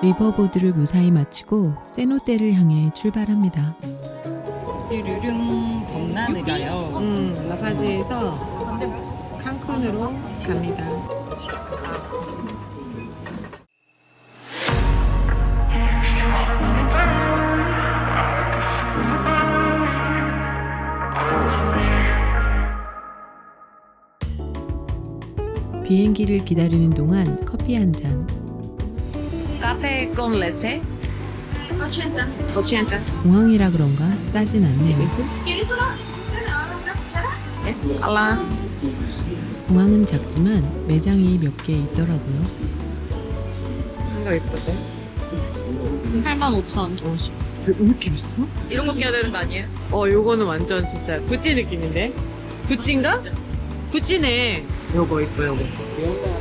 리버보드를 무사히 마치고 세노떼를 향해 출발합니다. 띠르릉 범나느라요. 음, 라파지에서 칸쿤으로 갑니다. 비행기를 기다리는 동안 커피 한 잔. 카페 con leche. 80. 공항이라 그런가 싸진 않네요. 알라. 공항은 작지만 매장이 몇 개 있더라고요. 이거 이쁘대. 85,000원. 왜 이렇게 비싸? 이런 거 껴야 되는 거 아니에요? 어, 요거는 완전 진짜 구찌 느낌인데? 구찌인가? 구찌네. 요거 이뻐, 요거. 어,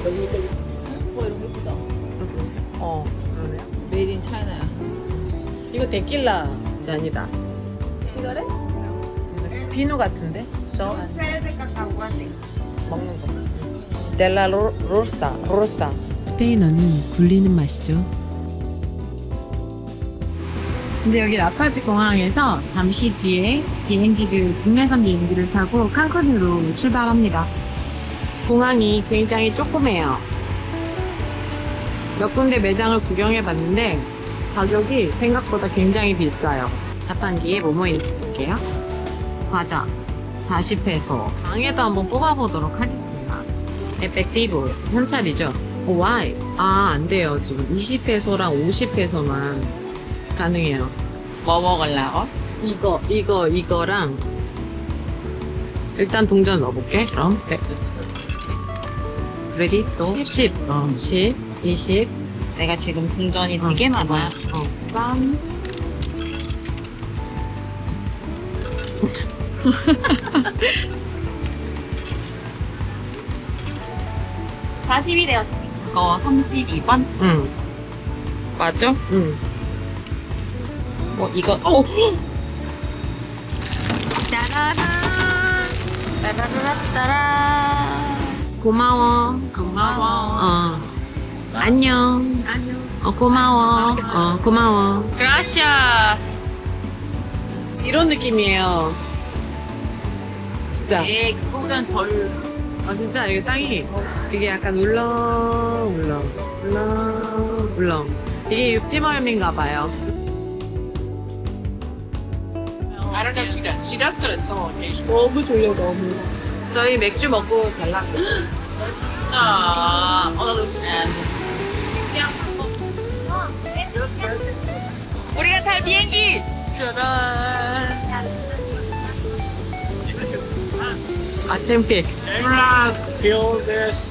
이런 거 예쁘다. 어, 메이드 인 차이나야. 이거 데킬라 잔이다. 시가레? 비누 같은데? 저 먹는 거. 델라 로, 로사, 로사. 스페인어는 굴리는 맛이죠. 근데 여기 라파지 공항에서 잠시 뒤에 비행기를 국내선 비행기를 타고 칸쿤으로 출발합니다. 공항이 굉장히 조그매요. 몇 군데 매장을 구경해 봤는데 가격이 생각보다 굉장히 비싸요. 자판기에 뭐뭐 있는지 볼게요. 과자 40페소. 방에도 한번 뽑아보도록 하겠습니다. 에펙티브 현찰이죠. 오, 와이. 아, 안 돼요. 지금 20페소랑 50페소만 가능해요. 뭐 먹으려고? 이거, 이거, 이거랑 일단 동전 넣어볼게. 그럼 네. 크레딧 또 10, 어, 10, 20. 내가 지금 동전이 어, 되게 많아. 어. 짠! 40이 되었습니다. 그거 32번? 응, 맞죠? 응. 뭐 이거 어. 고마워. 고마워. 어. 안녕. 안녕. 어, 고마워. 어, 고마워. 그라시아스. 이런 느낌이에요. 진짜. 예, 그거보단 덜. 아 진짜 이게 땅이 이게 약간 울렁 울렁 울렁 울렁 이게 육지모염인가 봐요. I don't know if she does. She does go to Seoul occasionally. 너무 졸려 너무. 저희 맥주 먹고 잘랐고. 아, 어, 나도. 우리가 탈 비행기. 짜란. 아 챔픽. feel this.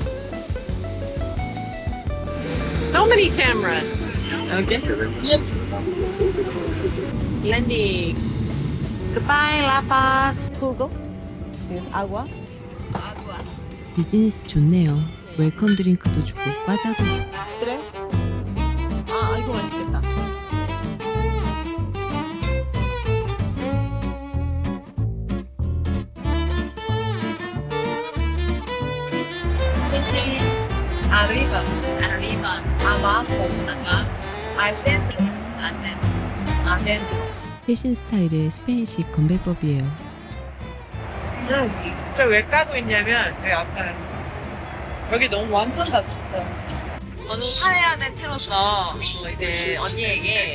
So many cameras. 여기. 랜딩. Goodbye, La Paz. Jugo. There's agua. 비즈니스 좋네요. 웰컴 드링크도 주고 과자도 주고. Tres. 아 이거 맛있겠다. Chinchin. Arriba. Arriba. Abajo. Acá. Al centro. Al centro. Adentro. 최신 스타일의 스페인식 건배법이에요. 응. 진짜 왜 까고 있냐면 여기 앞에 여기 너무 완전 닫혔어요. 저는 사회안의 틀어서 어, 이제 언니에게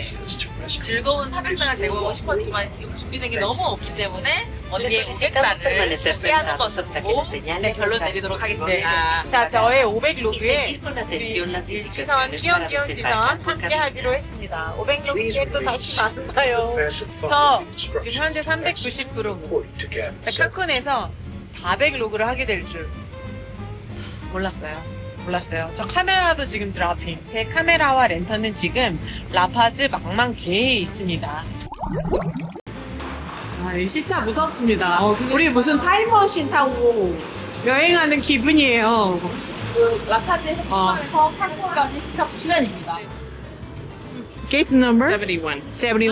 즐거운 400달러 제공하고 싶었지만 지금 준비된 게 너무 없기 때문에 언니의 고객단을 피하는 것으로 네, 결론 내리도록 하겠습니다. 자, 저의 500 Y 로그에 seguir con atención las 이 지선, indicaciones 귀염 para 귀염 reservar 지선 함께 하기로 했습니다. 500 로그에 또 다시 만나요. 저 지금 현재 390 로그. 자, 칸쿤에서 400 로그를 하게 될 줄 몰랐어요. 몰랐어요. 저 카메라도 지금 드라핑. 제 카메라와 랜턴은 지금 라파즈 망망기에 있습니다. 아, 이 시차 무섭습니다. 우리 무슨 타임머신 타고 여행하는 기분이에요. 라파지에서 출발해서 칸쿤까지 시차 2시간입니다. Gate number 71. 71.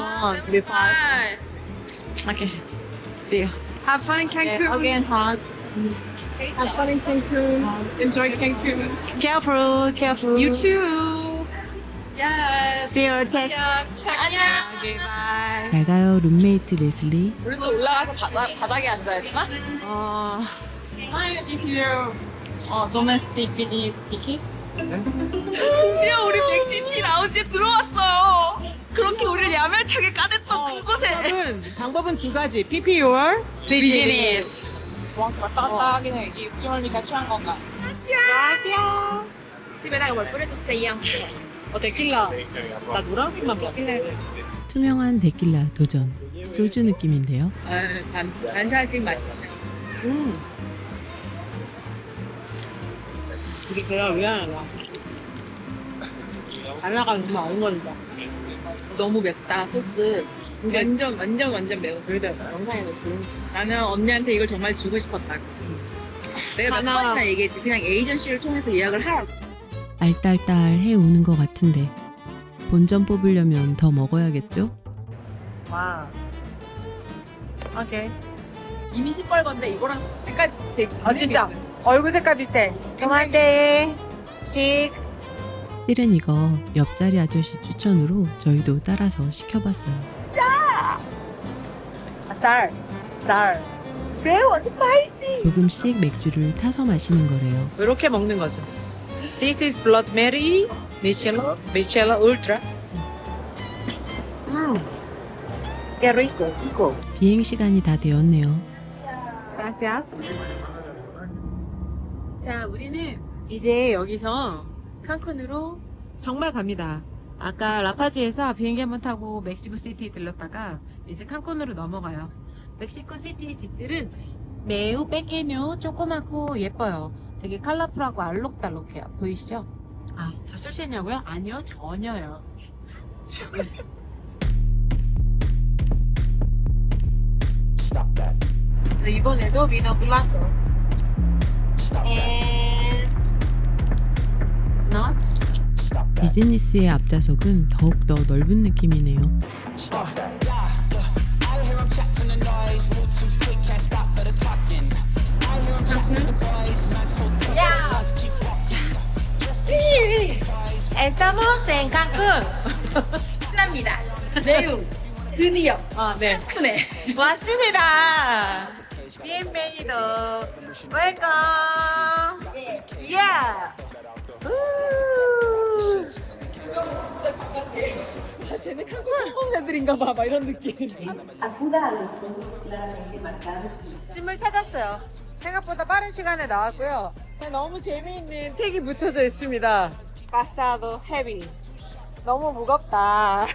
We five. Bye. Okay. See you. Have fun in Cancun. Again, hug. Have fun in Cancun. Enjoy Cancun. Careful, careful. You too. 야, See you text. 안녕. Okay, bye. 잘 가요 룸메이트 레슬리. 우리도 올라가서 바닥, 바닥에 앉아야 되나? 어, 어, domestic business ticket? 드디어 우리 맥시티 라운지에 들어왔어요. 그렇게 우리를 야멸차게 까댔던 그곳에. 방법은, 두 가지. PP your business. 왔 다 갔다 하긴 해. 이게 육주얼리가 취한 건가? Gracias. 집에다가 뭘 뿌려줬어요. 어, 데킬라. 나 노란색만 봐. 투명한 데킬라 도전. 소주 느낌인데요. 아, 반, 반샷씩 맛있어요. 음. 이게 그냥 미안하다. 달라가 정말 안 건다. 너무 맵다, 소스. 완전, 완전, 완전 매워. 그래도 영상에서 좋은. 나는 언니한테 이걸 정말 주고 싶었다고. 내가 몇 하나. 번이나 얘기했지. 그냥 에이전시를 통해서 예약을 하라고. 알딸딸 해 오는 것 같은데 본전 뽑으려면 더 먹어야겠죠? 와. 오케이. 이미 시뻘건데 이거랑 색깔 비슷해. 아, 진짜? 얼굴 색깔 비슷해. 그만돼. 칙. 실은 이거 옆자리 아저씨 추천으로 저희도 따라서 시켜봤어요. 쌀. 쌀. 매워, 스파이시. 조금씩 맥주를 타서 마시는 거래요. 이렇게 먹는 거죠. This is Blood Mary, Michela, Michela Ultra. 음. Qué rico, rico. 비행 시간이 다 되었네요. Gracias. 자, 우리는 이제 여기서 칸쿤으로 정말 갑니다. 아까 라파지에서 비행기 한번 타고 멕시코 시티 들렀다가 이제 칸쿤으로 넘어가요. 멕시코 시티 집들은 매우 빼개뇨 조그맣고 예뻐요. 되게 컬러풀하고 알록달록해요. 보이시죠? 아, 저 술 취했냐고요? 아니요, 전혀요. 네, 이번에도 미너 블라크. and nuts. 비즈니스의 앞좌석은 더욱더 넓은 느낌이네요. Estamos en Cancún. 신납니다. 매우. 드디어. 아, 네. 크네. 왔습니다. Bienvenido. Welcome. 쟤는 한국 성공 애들인가 봐. 막 이런 느낌. 짐을 찾았어요. 생각보다 빠른 시간에 나왔고요. 너무 재미있는 택이 붙여져 있습니다. 바사도 헤비. 너무 무겁다.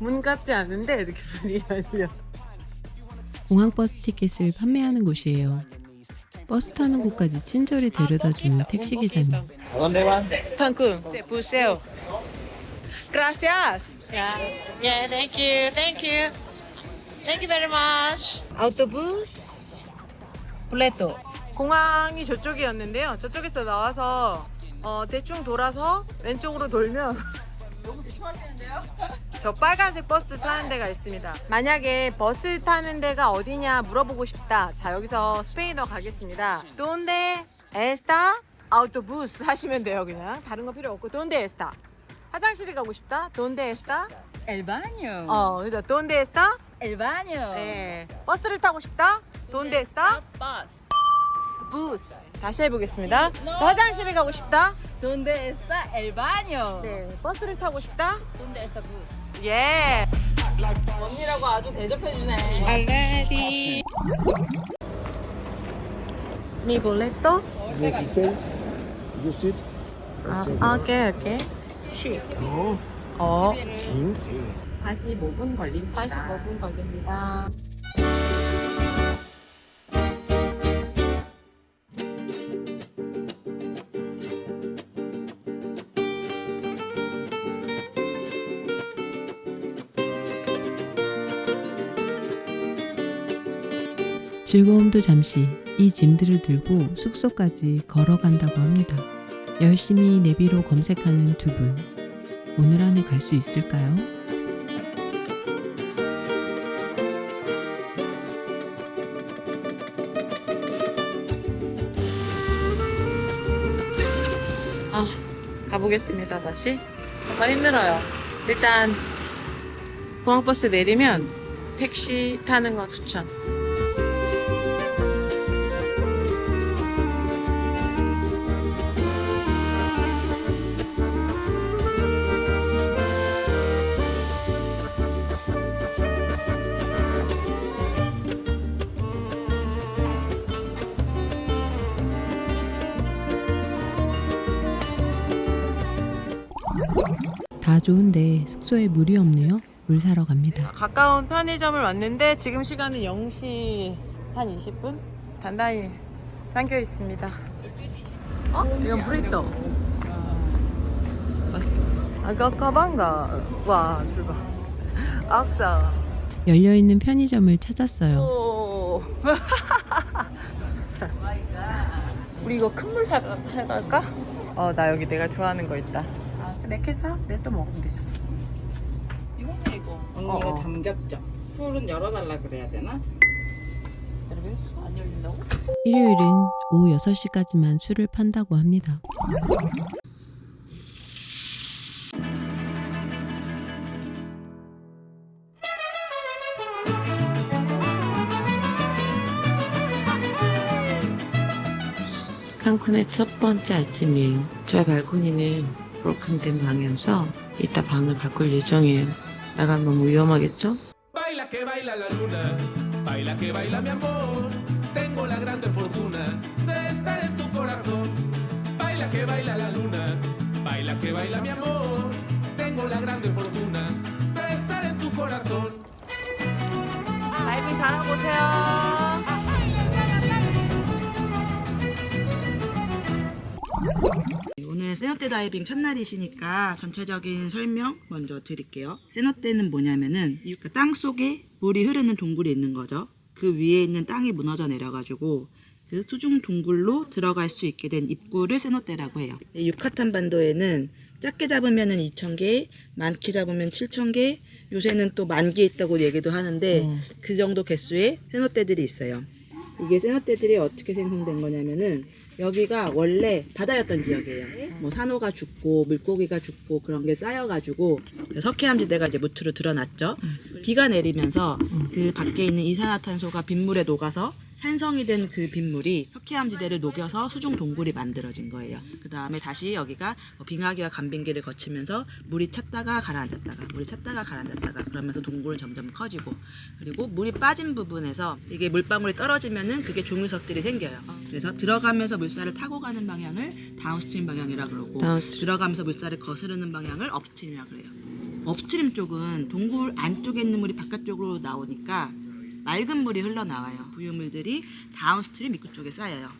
문 같지 않은데 이렇게 문이 열려. 공항버스 티켓을 판매하는 곳이에요. 버스 타는 곳까지 친절히 데려다 주는 택시기사님. ¿A dónde van? Cancún, buceo. Gracias. Yeah. Yeah, thank you. Thank you. Thank you very much. 아우토부스 블레토. 공항이 저쪽이었는데요. 저쪽에서 나와서 어, 대충 돌아서 왼쪽으로 돌면 너무 대충 하시는데요? 저 빨간색 버스 타는 데가 있습니다. 만약에 버스 타는 데가 어디냐 물어보고 싶다. 자, 여기서 스페인어 가겠습니다. 돈데 에스타 아우토부스 하시면 돼요, 그냥. 다른 거 필요 없고 돈데 에스타. 화장실에 가고 싶다. 돈데 에스타. El baño. 어, 그래서 돈데 에스타. El baño. 네. 버스를 타고 싶다. 돈데 에스타. 버스. 부스. 다시 해보겠습니다. 자, 화장실에 가고 싶다. Donde está el baño? 네. 버스를 타고 싶다. Donde está bus? 예. 언니라고 아주 대접해주네. Already. Mi boleto. 16. You sit? 아, 오케이, 오케이. 쉬. No, 어. 15. 45분 걸립니다. 45분 걸립니다. 즐거움도 잠시 이 짐들을 들고 숙소까지 걸어간다고 합니다. 열심히 내비로 검색하는 두 분. 오늘 안에 갈 수 있을까요? 가보겠습니다, 다시. 더 힘들어요. 일단 공항버스 내리면 택시 타는 거 추천. 다 좋은데 숙소에 물이 없네요. 물 사러 갑니다. 가까운 편의점을 왔는데 지금 시간은 0시 한 20분? 단단히 잠겨 있습니다. 어? 이건 브리또. 맛있겠다. 아까 가방가 와 술바. 악사. 열려 있는 편의점을 찾았어요. 오. 우리 이거 큰 물 사갈까? 어, 나 여기 내가 좋아하는 거 있다. 내캔 사? 내또 먹으면 되잖아. 이거네 이거 언니가 어, 어. 잠겼죠? 술은 열어달라 그래야 되나? 안 열린다고? 일요일은 오후 6시까지만 술을 판다고 합니다. 칸쿤의 첫 번째 아침이에요. 저의 발코니는 브로큰된 방이어서 이따 방을 바꿀 예정이에요. 나가면 너무 위험하겠죠? Baila que baila la luna, baila que baila mi amor. Tengo la grande fortuna de estar en tu corazón. Baila que baila la luna, baila que baila mi amor. Tengo la grande fortuna de estar en tu corazón. 다이빙 잘하고 오세요. 세노떼 다이빙 첫날이시니까 전체적인 설명 먼저 드릴게요. 세노떼는 뭐냐면은 땅 속에 물이 흐르는 동굴이 있는 거죠. 그 위에 있는 땅이 무너져 내려가지고 그 수중 동굴로 들어갈 수 있게 된 입구를 세노떼라고 해요. 이 유카탄 반도에는 작게 잡으면은 2,000개, 많게 잡으면 7,000개, 요새는 또 만 개 있다고 얘기도 하는데 그 정도 개수의 세노떼들이 있어요. 이게 세노떼들이 어떻게 생성된 거냐면은 여기가 원래 바다였던 지역이에요. 뭐 산호가 죽고 물고기가 죽고 그런 게 쌓여가지고 석회암지대가 이제 무트로 드러났죠. 비가 내리면서 그 밖에 있는 이산화탄소가 빗물에 녹아서 산성이 된 그 빗물이 석회암지대를 녹여서 수중 동굴이 만들어진 거예요. 그 다음에 다시 여기가 뭐 빙하기와 간빙기를 거치면서 물이 찼다가 가라앉았다가 물이 찼다가 가라앉았다가 그러면서 동굴은 점점 커지고 그리고 물이 빠진 부분에서 이게 물방울이 떨어지면은 그게 종유석들이 생겨요. 그래서 들어가면서 물살을 타고 가는 방향을 다운스트림 방향이라 그러고 다운스트림. 들어가면서 물살을 거스르는 방향을 업스트림이라 그래요. 업스트림 쪽은 동굴 안쪽에 있는 물이 바깥쪽으로 나오니까 맑은 물이 흘러나와요. 부유물들이 다운스트림 입구 쪽에 쌓여요.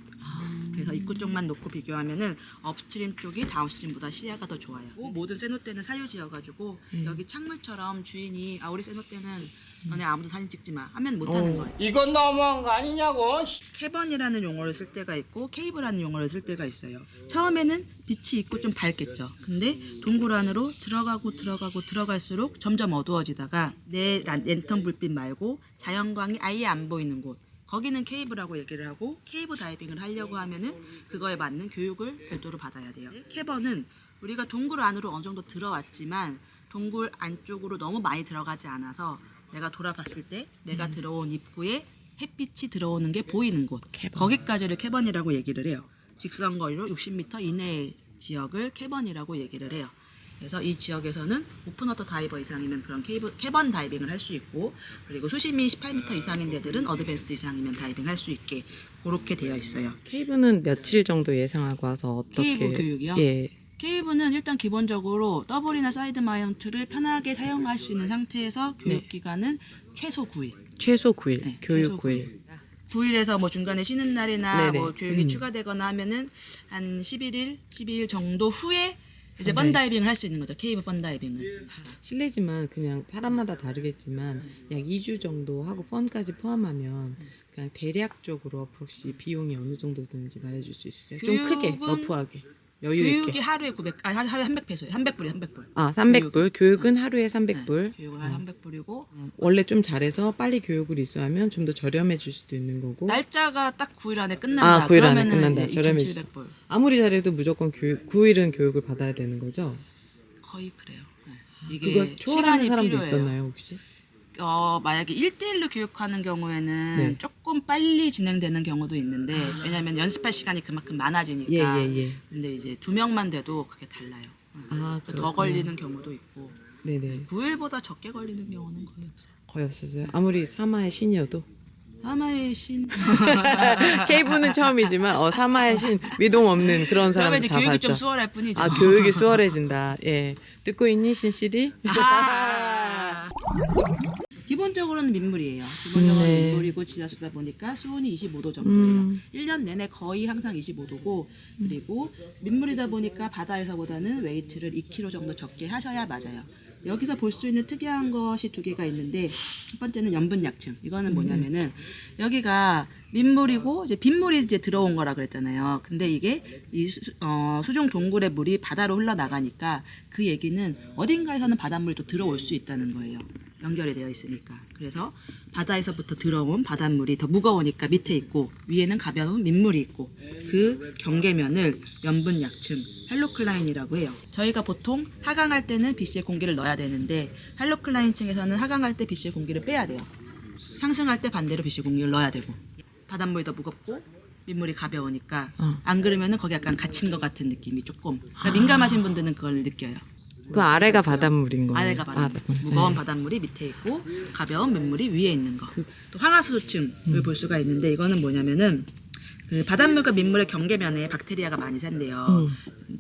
그래서 입구 쪽만 놓고 비교하면은 업스트림 쪽이 다운스트림보다 시야가 더 좋아요. 모든 세노떼는 사유지여가지고 여기 창물처럼 주인이 아 우리 세노떼는 너네 아무도 사진 찍지 마 하면 못하는 거예요. 이건 너무한 거 아니냐고. 캐번이라는 용어를 쓸 때가 있고 케이브라는 용어를 쓸 때가 있어요. 처음에는 빛이 있고 좀 밝겠죠. 근데 동굴 안으로 들어가고 들어가고 들어갈수록 점점 어두워지다가 내 란- 랜턴 불빛 말고 자연광이 아예 안 보이는 곳 거기는 케이브라고 얘기를 하고 케이브 다이빙을 하려고 하면은 그거에 맞는 교육을 별도로 받아야 돼요. 캐번은 우리가 동굴 안으로 어느 정도 들어왔지만 동굴 안쪽으로 너무 많이 들어가지 않아서 내가 돌아봤을 때 내가 들어온 입구에 햇빛이 들어오는 게 보이는 곳 거기까지를 캐번이라고 얘기를 해요. 직선 거리로 60m 이내의 지역을 캐번이라고 얘기를 해요. 그래서 이 지역에서는 오픈워터 다이버 이상이면 그런 케이브, 캐번 다이빙을 할 수 있고 그리고 수심이 18m 이상인 데들은 어드밴스드 이상이면 다이빙 할 수 있게 그렇게 되어 있어요. 케이브는 며칠 정도 예상하고 와서 어떻게? 케이브 교육이요? 예. 케이브는 일단 기본적으로 더블이나 사이드 마운트를 편하게 사용할 수 있는 상태에서 교육 기간은 최소 9일. 최소 9일. 네, 교육 최소 9일. 9일에서 뭐 중간에 쉬는 날이나 네네. 뭐 교육이 음. 추가되거나 하면은 한 11일, 12일 정도 후에 이제 네. 번다이빙을 할 수 있는 거죠. 케이브 번다이빙을. 실례지만 그냥 사람마다 다르겠지만 약 2주 정도 하고 펀까지 포함하면 그냥 대략적으로 혹시 비용이 어느 정도 드는지 말해줄 수 있으세요? 좀 크게, 교육은 러프하게, 여유 교육이 있게. 하루에 900, 아 하루에 300페소예요. 300불이에요, 300불. 아, 300불. 교육 은 하루에 300불. 교육을 한 300불이고 원래 좀 잘해서 빨리 교육을 입수하면 좀 더 저렴해질 수도 있는 거고. 날짜가 딱 9일 안에 끝난다. 아, 9일 안에 그러면은 끝난다. 이제 저렴해질 2,700불. 아무리 잘해도 무조건 교육, 9일은 교육을 받아야 되는 거죠? 거의 그래요. 네. 이게 그거 초월하는 시간이 사람도 필요해요. 있었나요 혹시? 어, 만약에 1대1로 교육하는 경우에는 네. 조금 빨리 진행되는 경우도 있는데 왜냐하면 연습할 시간이 그만큼 많아지니까 예 예 예. 근데 이제 두 명만 돼도 그게 달라요. 응. 아더 그렇구나. 걸리는 경우도 있고 네네 9일보다 적게 걸리는 경우는 거의 없어요. 거의 없었어요. 아무리 사마의 신이어도 사마의 신. 케이브는 처음이지만 어 사마의 신 미동 없는 그런 그러면 사람 이제 다 교육이 봤죠. 좀 수월할 뿐이죠. 아 교육이 수월해진다. 예 듣고 있니 신 CD? 아. 기본적으로는 민물이에요. 기본적으로 네. 민물이고 지하수다 보니까 수온이 25도 정도예요. 음. 1년 내내 거의 항상 25도고 그리고 민물이다 보니까 바다에서보다는 웨이트를 2kg 정도 적게 하셔야 맞아요. 여기서 볼 수 있는 특이한 것이 두 개가 있는데 첫 번째는 염분약층. 이거는 뭐냐면은 여기가 민물이고 이제 빗물이 이제 들어온 거라 그랬잖아요. 근데 이게 이 수, 어, 수중 동굴의 물이 바다로 흘러나가니까 그 얘기는 어딘가에서는 바닷물이 또 들어올 수 있다는 거예요. 연결이 되어 있으니까. 그래서 바다에서부터 들어온 바닷물이 더 무거우니까 밑에 있고 위에는 가벼운 민물이 있고 그 경계면을 염분 약층 할로클라인이라고 해요. 저희가 보통 하강할 때는 BC의 공기를 넣어야 되는데 할로클라인 층에서는 하강할 때 BC의 공기를 빼야 돼요. 상승할 때 반대로 BC 공기를 넣어야 되고 바닷물이 더 무겁고 민물이 가벼우니까 어. 안 그러면은 거기 약간 갇힌 것 같은 느낌이 조금 그러니까 민감하신 분들은 그걸 느껴요. 그 아래가 바닷물인 거예요. 아래가 바닷물, 아, 무거운 네. 바닷물이 밑에 있고 가벼운 민물이 위에 있는 거. 또 황화수소층을 볼 수가 있는데 이거는 뭐냐면은 그 바닷물과 민물의 경계면에 박테리아가 많이 산대요.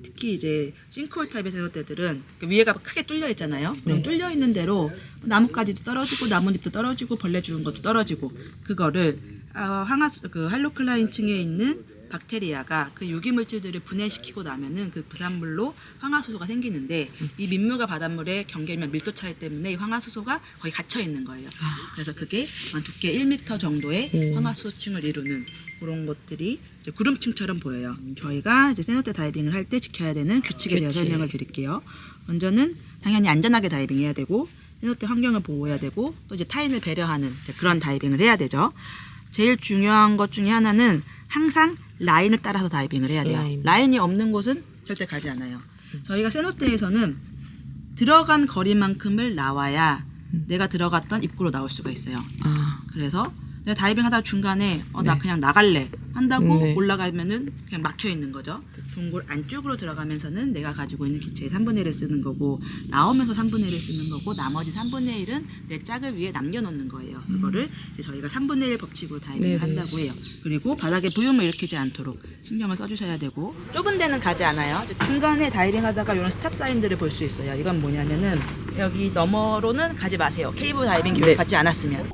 특히 이제 싱크홀 타입의 새우떼들은 그 위에가 크게 뚫려 있잖아요. 그럼 뚫려 있는 대로 나뭇가지도 떨어지고 나뭇잎도 떨어지고 벌레 죽은 것도 떨어지고 그거를 어, 황화수 그 할로클라인 층에 있는 박테리아가 그 유기물질들을 분해시키고 나면은 그 부산물로 황화수소가 생기는데 이 민물과 바닷물의 경계면 밀도 차이 때문에 이 황화수소가 거의 갇혀 있는 거예요. 그래서 그게 한 두께 1m 정도의 황화수소층을 이루는 그런 것들이 이제 구름층처럼 보여요. 저희가 이제 세노테 다이빙을 할 때 지켜야 되는 규칙에 대해 그치. 설명을 드릴게요. 먼저는 당연히 안전하게 다이빙해야 되고 세노테 환경을 보호해야 되고 또 이제 타인을 배려하는 이제 그런 다이빙을 해야 되죠. 제일 중요한 것 중에 하나는 항상 라인을 따라서 다이빙을 해야 돼요. 라인. 라인. 이 없는 곳은 절대 가지 않아요. 저희가 세노테에서는 들어간 거리만큼을 나와야 내가 들어갔던 입구로 나올 수가 있어요. 아, 그래서 내가 다이빙 하다 중간에 어, 나 네. 그냥 나갈래 한다고 네. 올라가면은 그냥 막혀 있는 거죠. 동굴 안쪽으로 들어가면서는 내가 가지고 있는 기체의 3분의 1을 쓰는 거고 나오면서 3분의 1을 쓰는 거고 나머지 3분의 1은 내 짝을 위에 남겨놓는 거예요. 그거를 이제 저희가 3분의 1 법칙으로 다이빙을 음. 네네. 한다고 해요. 그리고 바닥에 부음을 일으키지 않도록 신경을 써주셔야 되고 좁은 데는 가지 않아요. 이제 중간에 다이빙 하다가 이런 스탑 사인들을 볼 수 있어요. 이건 뭐냐면은 여기 너머로는 가지 마세요. 케이블 다이빙 교육 네. 받지 않았으면.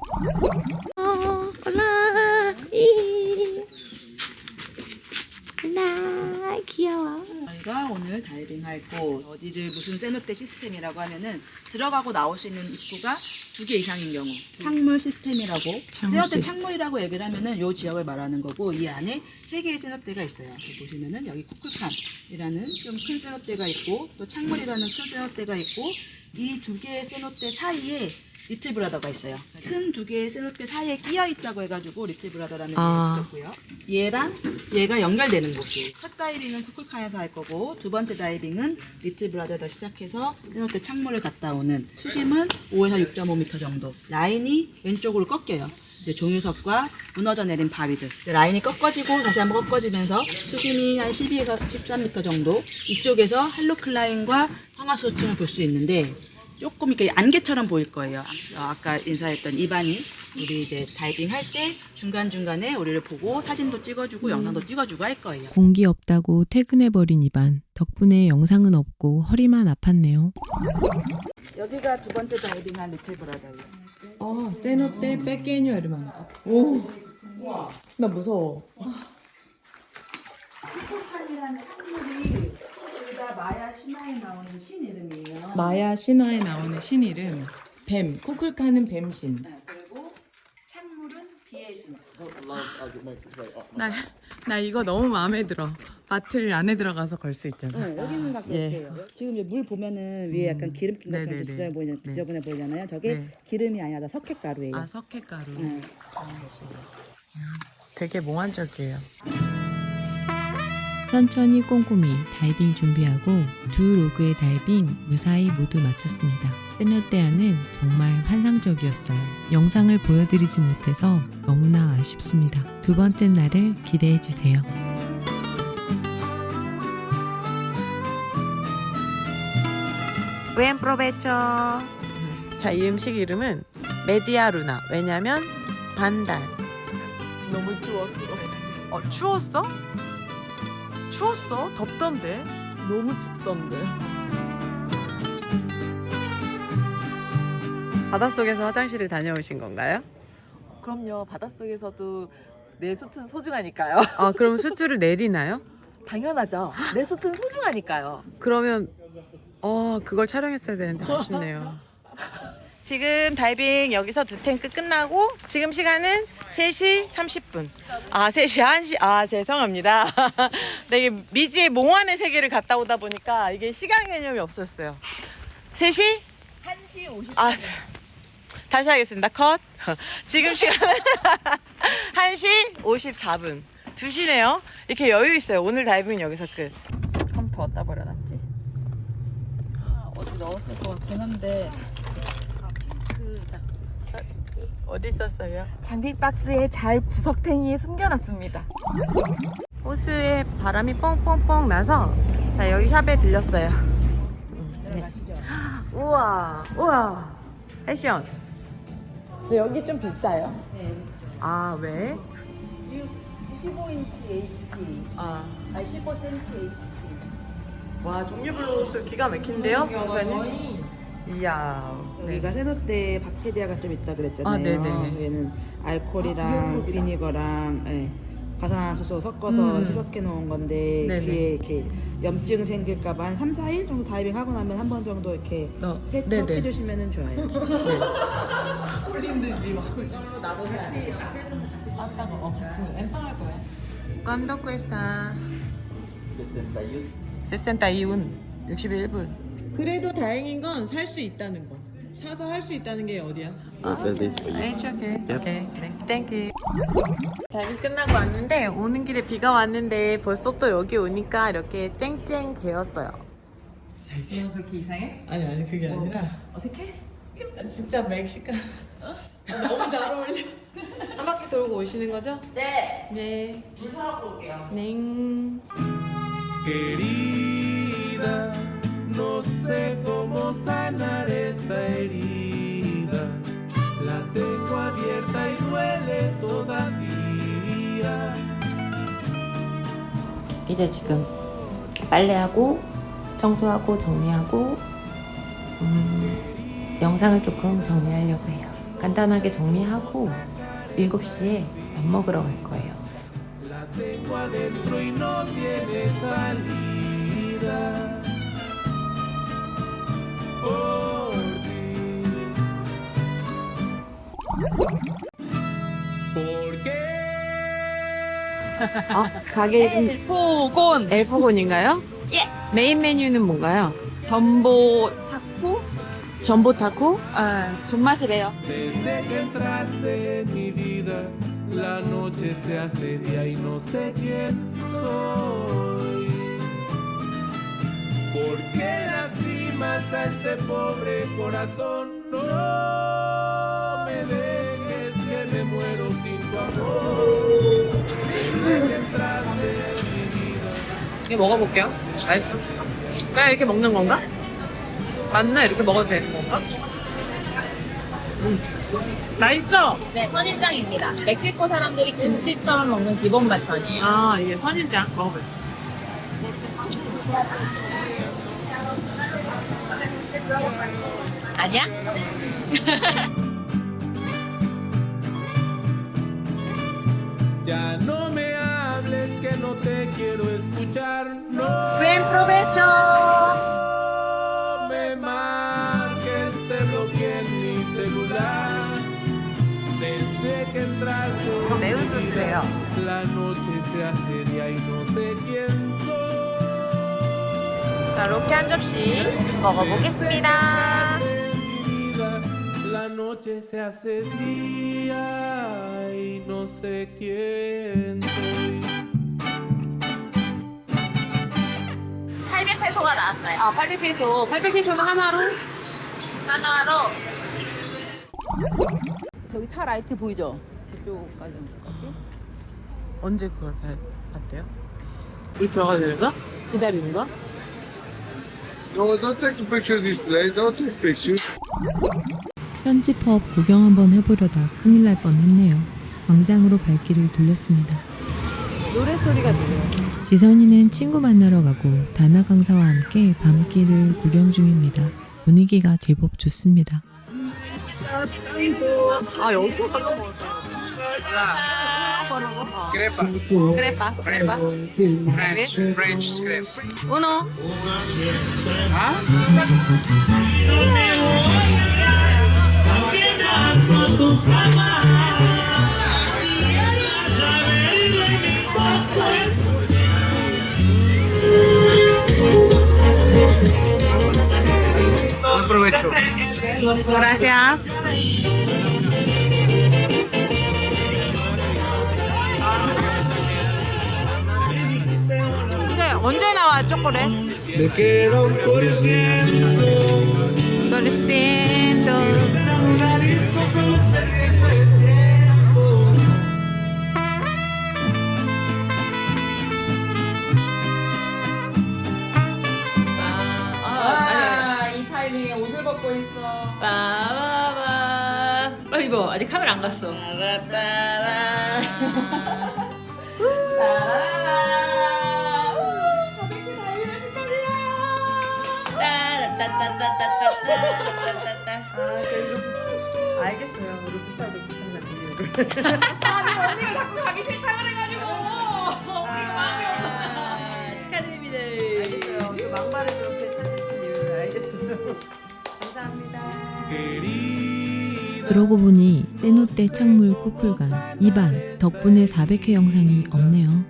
저희가 오늘 다이빙할 곳 어디를 무슨 세노테 시스템이라고 하면은 들어가고 나올 수 있는 입구가 두 개 이상인 경우 창물 시스템이라고 창물 세노테 시스템. 창물이라고 얘기를 하면은 요 지역을 말하는 거고 이 안에 세 개의 세노테가 있어요. 여기 보시면은 여기 쿠클칸이라는 좀 큰 세노테가 있고 또 창물이라는 큰 세노테가 있고 이 두 개의 세노테 사이에 리틀 브라더가 있어요. 큰 두 개의 세노테 사이에 끼어 있다고 해가지고 리틀 브라더라는 아. 이름이 붙었고요. 얘랑 얘가 연결되는 곳이 첫 다이빙은 쿠쿨칸에서 할 거고 두 번째 다이빙은 리틀 브라더에서 시작해서 세노테 창문을 갔다 오는 수심은 5에서 6.5m 정도. 라인이 왼쪽으로 꺾여요. 이제 종유석과 무너져 내린 바위들. 이제 라인이 꺾어지고 다시 한번 꺾어지면서 수심이 한 12에서 13m 정도. 이쪽에서 할로클라인과 황화수소층을 볼 수 있는데 조금 이렇게 안개처럼 보일 거예요. 아, 아까 인사했던 이반이 우리 이제 다이빙 할 때 중간 중간에 우리를 보고 사진도 찍어주고 영상도 찍어주고 할 거예요. 공기 없다고 퇴근해 버린 이반. 덕분에 영상은 없고 허리만 아팠네요. 여기가 두 번째 다이빙한 리틀 브라더예요. 아, 세노떼 빼깨뉴 이러면. 오. 나 무서워. 쿠 마야 신화에 나오는 신 이름이에요. 마야 신화에 나오는 신 이름 뱀. 쿠쿨카는 뱀신. 네, 그리고 창물은 비의 신. 나, 나 이거 너무 마음에 들어. 마틀 안에 들어가서 걸 수 있잖아. 네, 여기는 막 예. 이렇게요. 지금 이제 물 보면은 위에 약간 기름진 것처럼 네네네. 지저분해 보이잖, 네. 지저분해 보이잖아요. 저게 네. 기름이 아니라 석회가루예요. 아, 석회가루. 네. 되게 몽환적이에요. 천천히 꼼꼼히 다이빙 준비하고 두 로그의 다이빙 무사히 모두 마쳤습니다. 세뇨떼아는 정말 환상적이었어요. 영상을 보여드리지 못해서 너무나 아쉽습니다. 두 번째 날을 기대해 주세요. Buen provecho. 자, 이 음식 이름은 메디아 루나. 왜냐면 반달. 너무 추웠어. 어, 추웠어? 추웠어? 덥던데? 너무 춥던데. 바닷속에서 화장실을 다녀오신 건가요? 그럼요. 바닷속에서도 내 숯은 소중하니까요. 아, 그럼 수트를 내리나요? 당연하죠. 내 숯은 소중하니까요. 그러면 어 그걸 촬영했어야 되는데 아쉽네요. 지금 다이빙 여기서 두 탱크 끝나고 지금 시간은 3시 30분. 아 3시 1시 아 죄송합니다. 네, 이게 미지의 몽환의 세계를 갔다 오다 보니까 이게 시간 개념이 없었어요. 3시 1시 50분. 아 네. 다시 하겠습니다. 컷. 지금 시간은 1시 54분. 2시네요. 이렇게 여유 있어요. 오늘 다이빙은 여기서 끝. 컴퓨터 어디다 버려놨지? 어디 넣었을 것 같긴 한데 어디 있었어요? 장비 박스에 잘 구석탱이에 숨겨놨습니다. 호수에 바람이 뻥뻥뻥 나서 자 여기 샵에 들렸어요. 네. 우와 우와 패션. 근데 여기 좀 비싸요? 네. 아 왜? 15인치 HP, 아. 아 15cm HP. 와 종류별로 호수 기가 막힌데요, 변호사님? 이야. 네. 여기가 세노때 박테리아가 좀 있다 그랬잖아요. 아, 네네. 얘는 알코올이랑 비니거랑 예, 과산화수소 섞어서 음. 희석해 놓은 건데 네네. 귀에 이렇게 염증 생길까봐 한 3, 4일 정도 다이빙 하고 나면 한 번 정도 이렇게 어, 세척해 네네. 주시면 좋아요. ¿Cuánto cuesta? 61. 61불. 그래도 다행인 건 살 수 있다는 거. 사서 할 수 있다는 게 어디야? It's okay. Okay. 네. Thank you. 다이빙 끝나고 왔는데 오는 길에 비가 왔는데 벌써 또 여기 오니까 이렇게 쨍쨍 개었어요. 그냥 그렇게 이상해? 아니 아니 그게 아니라 어떻게? 진짜 멕시칸 너무 잘 어울려. 한 바퀴 돌고 오시는 거죠? 네. 네. 물 사러 올게요. 네. Querida, no sé cómo sanar esta herida. La tengo abierta y duele todavía. 이제 지금 빨래하고 청소하고 정리하고 음, 영상을 조금 정리하려고 해요. 간단하게 정리하고 7시에 밥 먹으러 갈 거예요. Tengo adentro y no tiene salida. Por ti. ¿Por qué? 아, 가게 이름 엘포곤 엘포곤인가요? 예. 메인 메뉴는 뭔가요? 전보 타코 전보 타코? 아 존맛이래요. La noche se hace día y no sé quién soy. ¿Por qué lastimas a este pobre corazón? No me dejes que me muero sin tu amor. Desde que entraste en mi vida. 이거 먹어볼게요. 맛있어. 그냥 이렇게 먹는 건가? 맞나? 이렇게 먹어도 되는 건가? 음. 맛있어! 네, 선인장입니다. 멕시코 사람들이 김치처럼 먹는 기본 반찬이에요. 아, 이게 선인장. 먹어볼게요. ¿Allá? Ya no me hables que no te quiero escuchar. No. Buen provecho. No me marques, te bloqueé en mi celular. Desde que entraste, la noche se hace día y no sé quién soy. 자, 로케 한 접시 먹어보겠습니다. 800페소가 나왔어요. 아, 800페소. 800페소는 하나로? 하나로 저기 차 라이트 보이죠? 저쪽까지. 언제 그걸 봐- 봤대요? 우리 들어가야 되는 거? 기다리는 거? No, don't take picture of these place. Don't take pictures. 편집업 구경 한번 해보려다 큰일 날 뻔했네요. 광장으로 발길을 돌렸습니다. 노래 소리가 들려요. 지선이는 친구 만나러 가고 다나 강사와 함께 밤길을 구경 중입니다. 분위기가 제법 좋습니다. 아, 여기서 먹을까? Crepa. La crepa. Crepa. Crepa. French. French crepe. Uno. ¿Ah? Buen provecho. Gracias. 언제 나와 초콜릿? Me quedo por ciento. Lo siento. 아, 이 타이밍에 옷을 벗고 있어. 빠바바. 빨리 입어. 아직 카메라 안 갔어. 빠바바 아, 알겠어요. 우리 부탁을 부탁한다. 아니, 언니가 자꾸 가기 싫다 그래가지고. 아, 아 축하드립니다. 알겠어요. 그 막말을 그렇게 찾으신 이유를 알겠어요. 그러고 보니 세노 때 창물 코쿨감 2반 덕분에 400회 영상이 없네요.